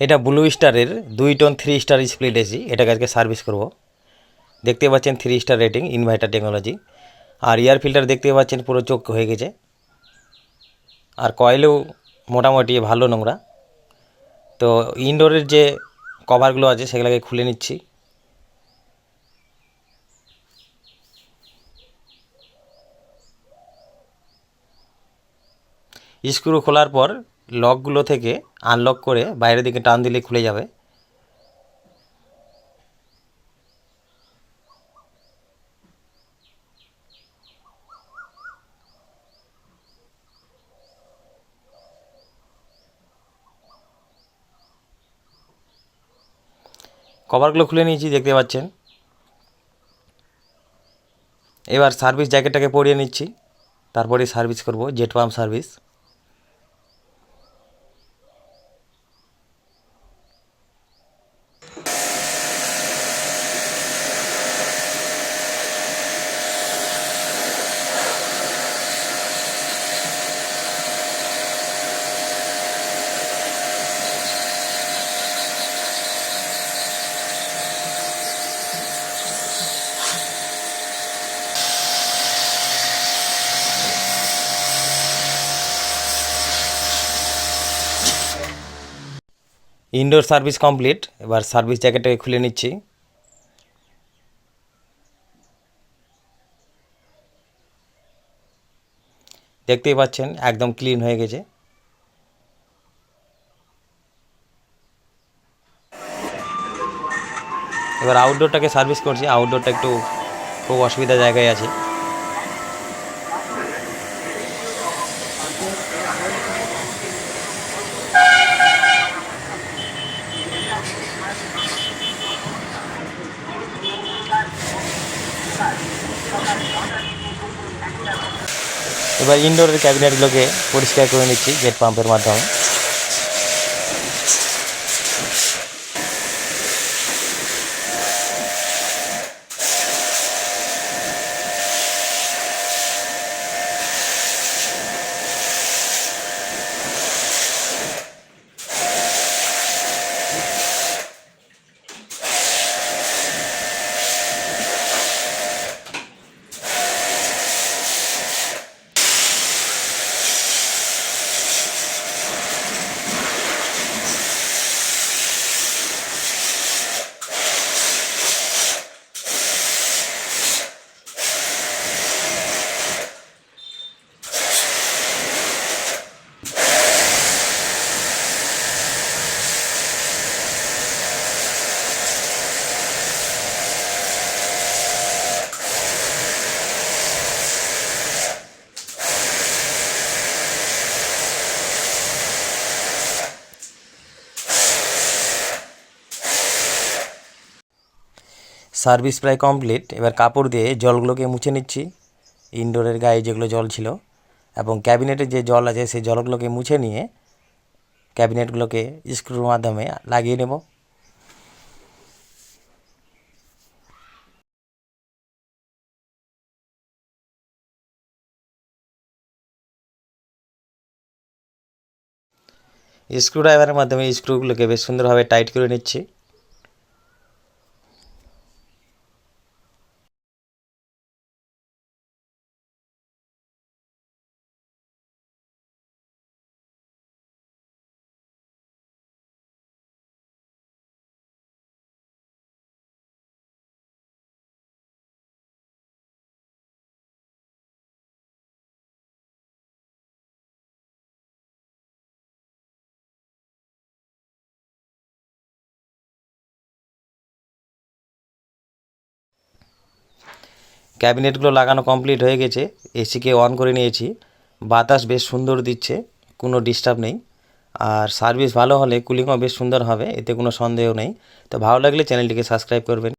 এটা ব্লু স্টারের দুই ton three star split AC এটাকে আজকে সার্ভিস করব। দেখতে পাচ্ছেন three star rating inverter technology আর এয়ার ফিল্টার দেখতে পাচ্ছেন পুরো চোখ হয়ে গেছে। আর কয়েলেও মোটামুটি ভালো নোংরা। তো ইনডোরের যে কভারগুলো আছে, সেগুলোকে খুলে নিচ্ছি। স্ক্রু খোলার পর লকগুলো থেকে আনলক করে বাইরের দিকে টান দিলে খুলে যাবে। কভারগুলো খুলে নিয়েছি, দেখতে পাচ্ছেন। এবার সার্ভিস জ্যাকেটটাকে পরিয়ে নিচ্ছি। তারপরে সার্ভিস করব jet pump service. Indoor service complete এবার সার্ভিস জ্যাকেটটাকে খুলে নিচ্ছি। দেখতেই পাচ্ছেন, একদম ক্লিন হয়ে গেছে। এবার আউটডোরটাকে সার্ভিস করছি আউটডোরটা একটু খুব অসুবিধা জায়গায় আছে। এবার ইনডোরের ক্যাবিনেটগুলোকে পরিষ্কার করে নিচ্ছি জেট পাম্পের মাধ্যমে। সার্ভিস প্রায় কমপ্লিট। এবার কাপড় দিয়ে জলগুলোকে মুছে নিচ্ছি। ইনডোরের গায়ে যেগুলো জল ছিল এবং ক্যাবিনেটের যে জল আছে, সেই জলগুলোকে মুছে নিয়ে ক্যাবিনেটগুলোকে স্ক্রুর মাধ্যমে লাগিয়ে নেব। স্ক্রু ড্রাইভারের মাধ্যমে স্ক্রুগুলোকে বেশ সুন্দরভাবে টাইট করে নিচ্ছি। ক্যাবিনেটগুলো লাগানো কমপ্লিট হয়ে গেছে, এসিকে অন করে নিয়েছি। বাতাস বেশ সুন্দর দিচ্ছে, কোনো ডিস্টার্ব নেই। আর সার্ভিস ভালো হলে কুলিংও বেশ সুন্দর হবে, এতে কোনো সন্দেহ নেই। তো ভালো লাগলে চ্যানেলটিকে সাবস্ক্রাইব করবেন।